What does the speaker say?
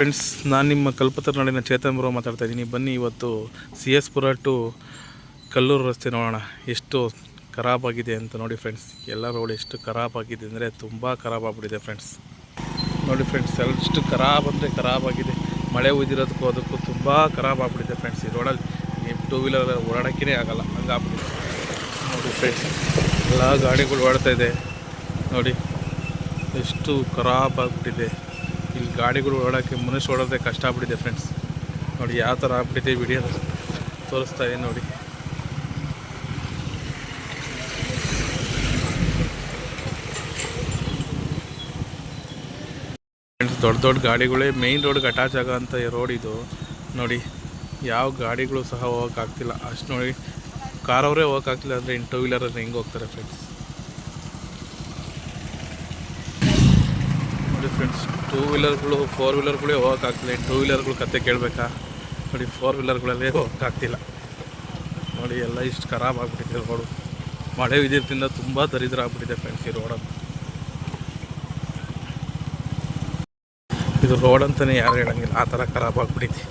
Friends ನಾನು ನಿಮ್ಮ ಕಲ್ಪತರುನಾಡಿನ ಚೇತನ್ ಬರೋ ಮಾತಾಡ್ತಾ ಇದ್ದೀನಿ. ಬನ್ನಿ ಇವತ್ತು C S Pura to Kallur ರಸ್ತೆ ನೋಡೋಣ. ಎಷ್ಟು ಖರಾಬ್ ಆಗಿದೆ ಅಂತ ನೋಡಿ ಫ್ರೆಂಡ್ಸ್ ಎಲ್ಲ ರೋಡ್ ಎಷ್ಟು ಖರಾಬ್ ಆಗಿದೆ ಅಂದರೆ ತುಂಬ ಖರಾಬ್ ಆಗ್ಬಿಟ್ಟಿದೆ ಫ್ರೆಂಡ್ಸ್ ನೋಡಿ ಫ್ರೆಂಡ್ಸ್ ಎಷ್ಟು ಖರಾಬ್ ಅಂದರೆ ಖರಾಬ್ ಆಗಿದೆ. ಮಳೆ ಉದಿರೋದಕ್ಕೂ ಅದಕ್ಕೂ ತುಂಬ ಖರಾಬ್ ಆಗಿಬಿಟ್ಟಿದೆ ಫ್ರೆಂಡ್ಸ್ ಈ ರೋಡಲ್ಲಿ ಟೂ ವೀಲರ್ ಓಡಾಡೋಕ್ಕೇ ಆಗೋಲ್ಲ. ಹಂಗಾಗ್ಬಿಟ್ಟಿದೆ ನೋಡಿ ಫ್ರೆಂಡ್ಸ್ ಎಲ್ಲ ಗಾಡಿಗಳು ಓಡ್ತಾ ಇದೆ. ನೋಡಿ, ಎಷ್ಟು ಖರಾಬ್ ಆಗಿಬಿಟ್ಟಿದೆ. ಇಲ್ಲಿ ಗಾಡಿಗಳು ಓಡೋಕ್ಕೆ ಮನುಷ್ಯ ಓಡೋದೆ ಕಷ್ಟ ಆಗ್ಬಿಟ್ಟಿದೆ ಫ್ರೆಂಡ್ಸ್ ನೋಡಿ, ಯಾವ ಥರ ಆಗ್ಬಿಟ್ಟಿದೆ ವಿಡಿಯೋ ತೋರಿಸ್ತಾ ಇದೆ ನೋಡಿ. ಫ್ರೆಂಡ್ಸ್ ದೊಡ್ಡ ದೊಡ್ಡ ಗಾಡಿಗಳೇ ಮೇಯ್ನ್ ರೋಡ್ಗೆ ಅಟ್ಯಾಚ್ ಆಗೋಂಥ ರೋಡ್ ಇದು. ನೋಡಿ, ಯಾವ ಗಾಡಿಗಳು ಸಹ ಹೋಗೋಕ್ಕಾಗ್ತಿಲ್ಲ. ಅಷ್ಟು ನೋಡಿ, ಕಾರವರೇ ಹೋಗೋಕ್ಕಾಗ್ತಿಲ್ಲ ಅಂದರೆ ಇನ್ನು ಟೂ ವೀಲರಲ್ಲಿ ಹೆಂಗೆ ಹೋಗ್ತಾರೆ ಫ್ರೆಂಡ್ಸ್ ನೋಡಿ ಫ್ರೆಂಡ್ಸ್ ಟೂ ವೀಲರ್ಗಳು ಫೋರ್ ವೀಲರ್ಗಳೇ ಹೋಗೋಕ್ಕಾಗ್ತಿಲ್ಲ. ಟೂ ವೀಲರ್ಗಳು ಕತೆ ಕೇಳಬೇಕಾ? ನೋಡಿ ಫೋರ್ ವೀಲರ್ಗಳಲ್ಲೇ ಹೋಗೋಕ್ಕಾಗ್ತಿಲ್ಲ. ನೋಡಿ, ಎಲ್ಲ ಇಷ್ಟು ಖರಾಬ್ ಆಗಿಬಿಟ್ಟಿದೆ ರೋಡು ಮಳೆ ವಿದ್ಯುತ್ತಿಂದ ತುಂಬ ದರಿದ್ರ ಆಗ್ಬಿಟ್ಟಿದೆ ಫ್ರೆಂಡ್ಸ್ ಈ ರೋಡಲ್ಲಿ ಇದು ರೋಡ್ ಅಂತಲೇ ಯಾರು ಹೇಳಂಗಿಲ್ಲ. ಆ ಥರ ಖರಾಬ್ ಆಗ್ಬಿಟ್ಟಿದೆ.